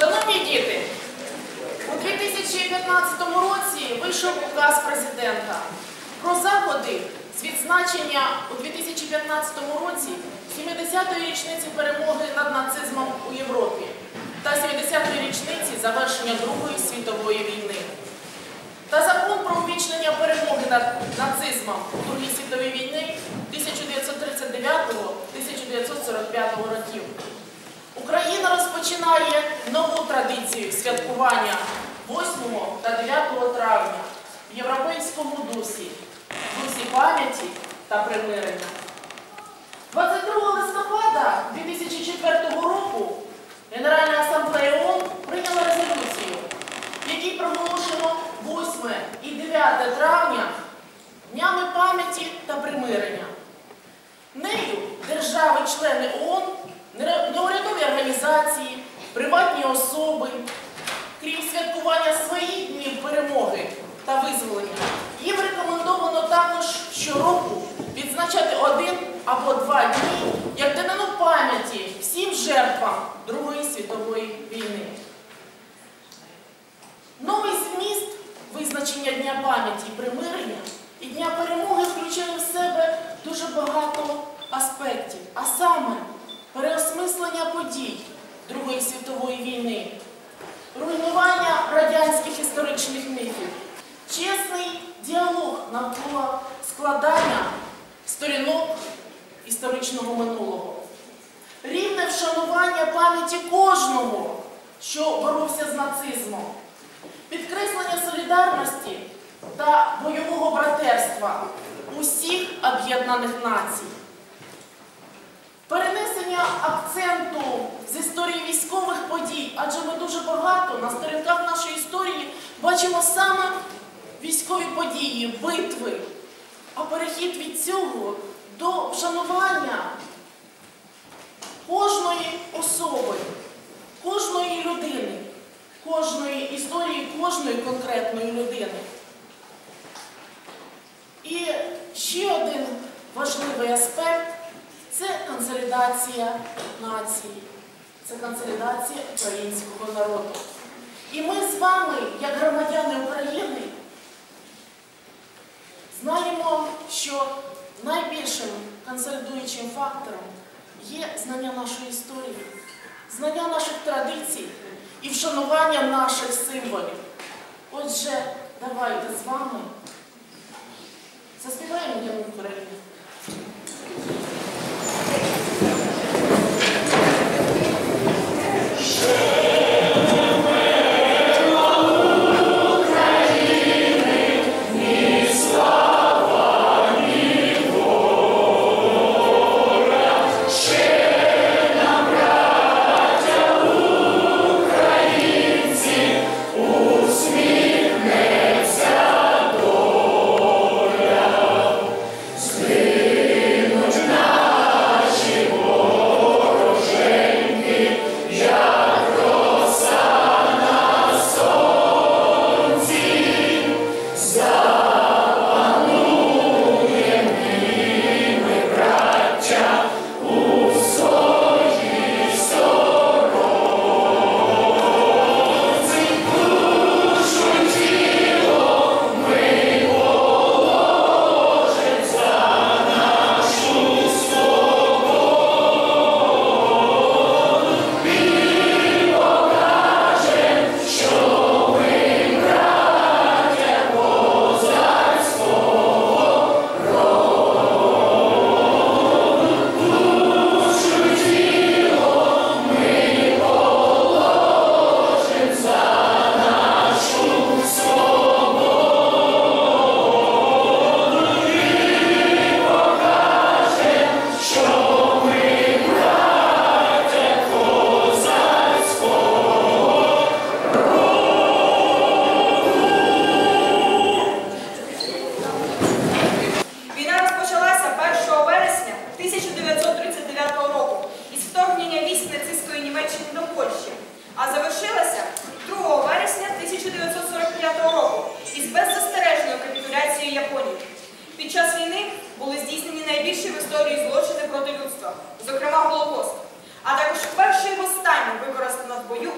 Шановні діти, у 2015 році вийшов указ президента про заходи з відзначення у 2015 році 70-ї річниці перемоги над нацизмом у Європі та 70-ї річниці завершення Другої світової війни. Та закон про увічнення перемоги над нацизмом у Другій світовій війни 1939-1945 років. Україна розпочинає нову традицію святкування 8 та 9 травня в європейському дусі, дусі пам'яті та примирення. 22 листопада 2004 року Генеральна асамблея ООН прийняла резолюцію, в якій проголошено 8 і 9 травня днями пам'яті та примирення. Нею держави-члени ООН, неурядові організації, приватні особи, крім святкування своїх днів перемоги та визволення, їм рекомендовано також щороку відзначати один або два дні як данину пам'яті всім жертвам Другої світової війни. Новий зміст визначення Дня пам'яті і примирення і Дня перемоги включає в себе дуже багато аспектів, а саме переосмислення подій Другої світової війни, руйнування радянських історичних міфів, чесний діалог навколо складання сторінок історичного минулого, рівне вшанування пам'яті кожного, що боровся з нацизмом, підкреслення солідарності та бойового братерства усіх об'єднаних націй. Перенесення акценту з історії військових подій, адже ми дуже багато на сторінках нашої історії бачимо саме військові події, битви, а перехід від цього до вшанування кожної особи, кожної людини, кожної історії, кожної конкретної людини. І ще один важливий аспект консолідація нації, це консолідація українського народу. І ми з вами, як громадяни України, знаємо, що найбільшим консолідуючим фактором є знання нашої історії, знання наших традицій і вшанування наших символів. Отже, давайте з вами заспіваємо День України.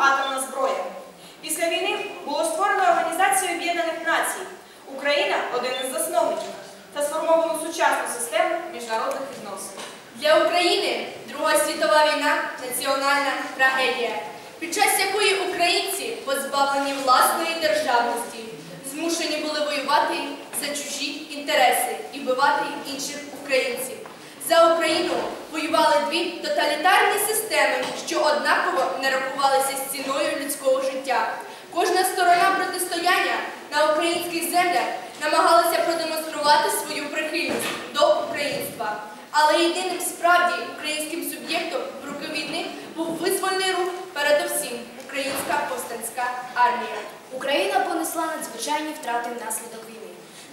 Атомна зброя. Після війни було створено Організацію Об'єднаних Націй. Україна один із засновників та сформовано сучасну систему міжнародних відносин. Для України Друга світова війна національна трагедія, під час якої українці, позбавлені власної державності, змушені були воювати за чужі інтереси і вбивати інших українців. За Україну воювали дві тоталітарні системи, що однаково не рахувалися з ціною людського життя. Кожна сторона протистояння на українських землях намагалася продемонструвати свою прихильність до українства. Але єдиним справді українським суб'єктом в роки війни був визвольний рух, передовсім українська повстанська армія. Україна понесла надзвичайні втрати внаслідок війни.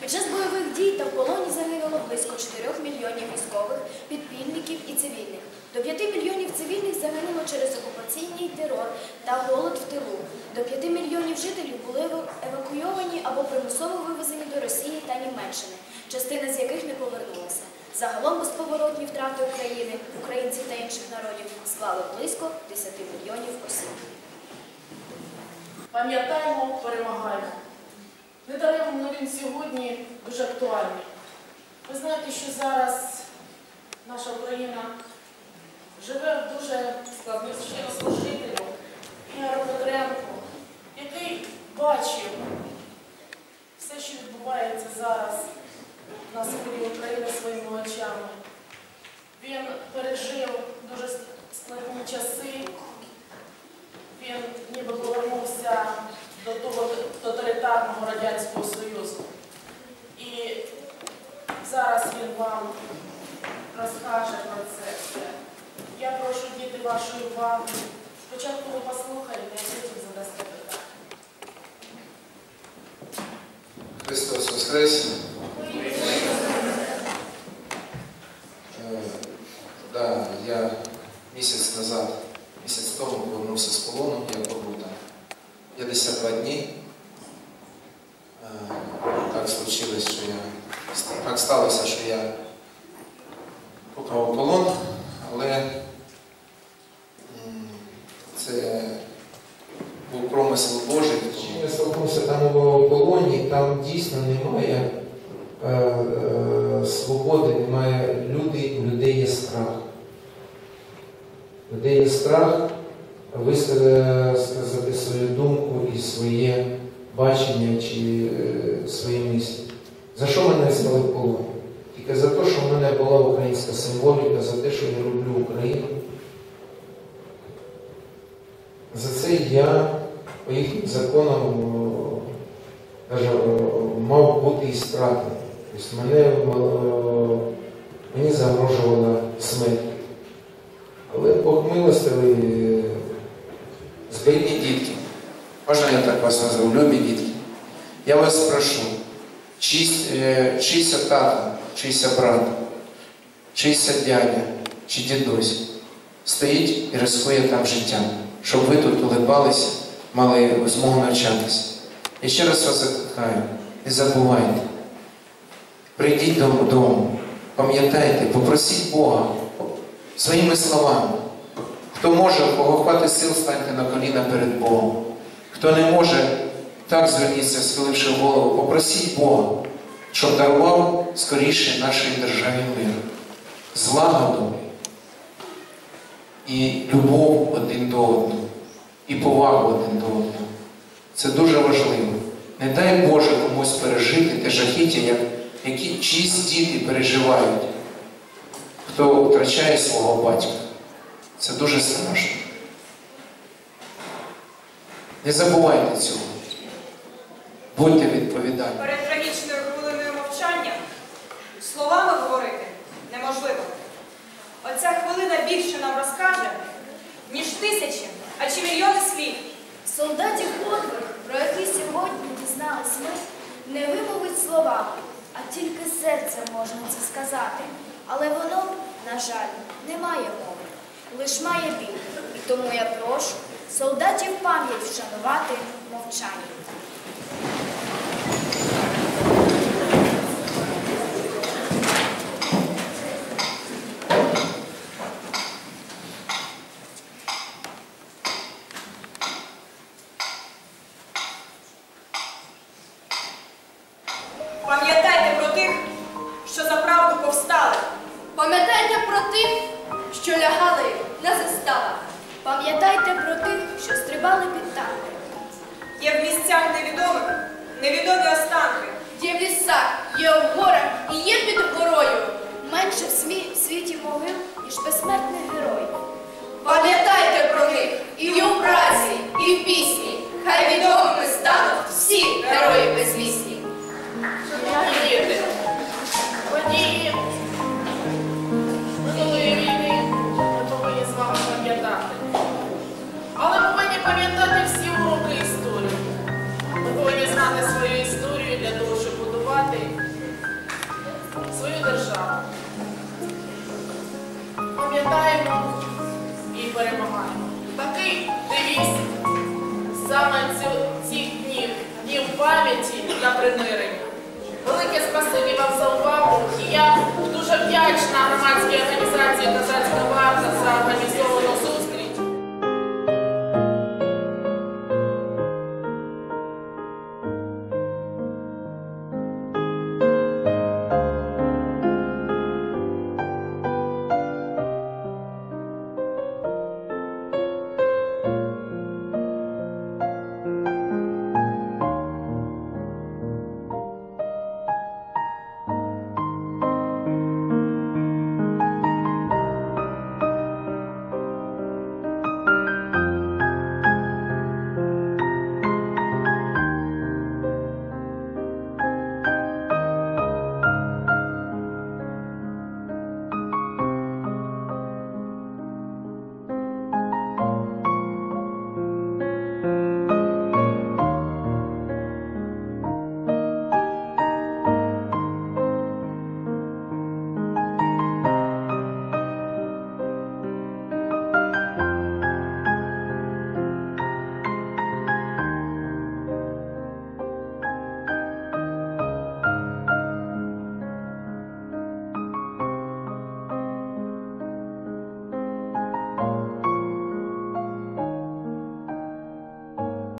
Під час бойових дій та в полоні загинуло близько 4 мільйонів військових, підпільників і цивільних. До 5 мільйонів цивільних загинуло через окупаційний терор та голод в тилу. До 5 мільйонів жителів були евакуйовані або примусово вивезені до Росії та Німеччини, частина з яких не повернулася. Загалом безповоротні втрати України, українців та інших народів склали близько 10 мільйонів осіб. Пам'ятаємо, перемагаємо. Недаремно він сьогодні дуже актуальний. Ви знаєте, що зараз наша Україна живе в дуже складний священнослужителю Ігорю Петренку, який бачив все, що відбувається зараз на сході України своїми очами. Він пережив дуже складні часи. Він ніби повернувся до того тоталітарного Радянського Союзу. І зараз він вам розкаже про це все. Я прошу діти вашої уваги. Спочатку ви послухаєте, а потім задасте питання. Христос Воскрес! Е, Да, я місяць назад, місяць тому повернувся з полону, я побув там 52 дні. Е, Так случилось, що я так сталося, що я попав полон, але це був промисел Божий. Чим я столкнувся там у полоні, там дійсно немає е, е, свободи, немає людей, у людей є страх. У людей є страх висказати свою думку і своє бачення чи е, свої мислі. За що мене взяли в полон? Тільки за те, що в мене була українська символіка, за те, що я люблю Україну. За це я по їхнім законам о, мав бути і стратний. Тобто мене, мені загрожувала смерть. Але Бог милостивий, е, збийні дітки. Можна я так вас назву? Любі дітки. Я вас прошу, е, чийся тато, чийся брат, чийся дядя чи дідусь стоїть і рискує там життям, щоб ви тут улибалися, мали змогу навчатися. Я ще раз вас закликаю, не забувайте. Прийдіть додому, пам'ятайте, попросіть Бога своїми словами. Хто може, кого сил, станьте на коліна перед Богом. Хто не може, так зверніться, схиливши голову, попросіть Бога, щоб дарував скоріше нашій державі мир, злагоду і любов один до одного, і повагу один до одного. Це дуже важливо. Не дай Боже комусь пережити те жахіття, як, які чиїсь діти переживають, хто втрачає свого батька. Це дуже страшно. Не забувайте цього. Будьте відповідальні. Перед трагічною хвилиною мовчання словами говорити неможливо. Оця хвилина більше нам розкаже, ніж тисячі, а чи мільйони слів. Солдатів подвиг, про який сьогодні дізнались ми, не вимовить словами, а тільки серцем можна це сказати. Але воно, на жаль, не має мови, лиш має біль. І тому я прошу солдатів пам'ять вшанувати мовчанням. Пам'ятайте про тих, що стрибали під танки. Є в місцях невідомих, невідомі останки. Є в лісах, є у горах і є під горою. Менше в світі могил, ніж безсмертних героїв. Пам'ятайте про них і у праці, і в пісні. Хай відомими стануть перемагаємо. Такий девіз саме цих днів, днів пам'яті та примирення. Велике спасибі вам за увагу. І я дуже вдячна громадській організації Татарська варта за організацію.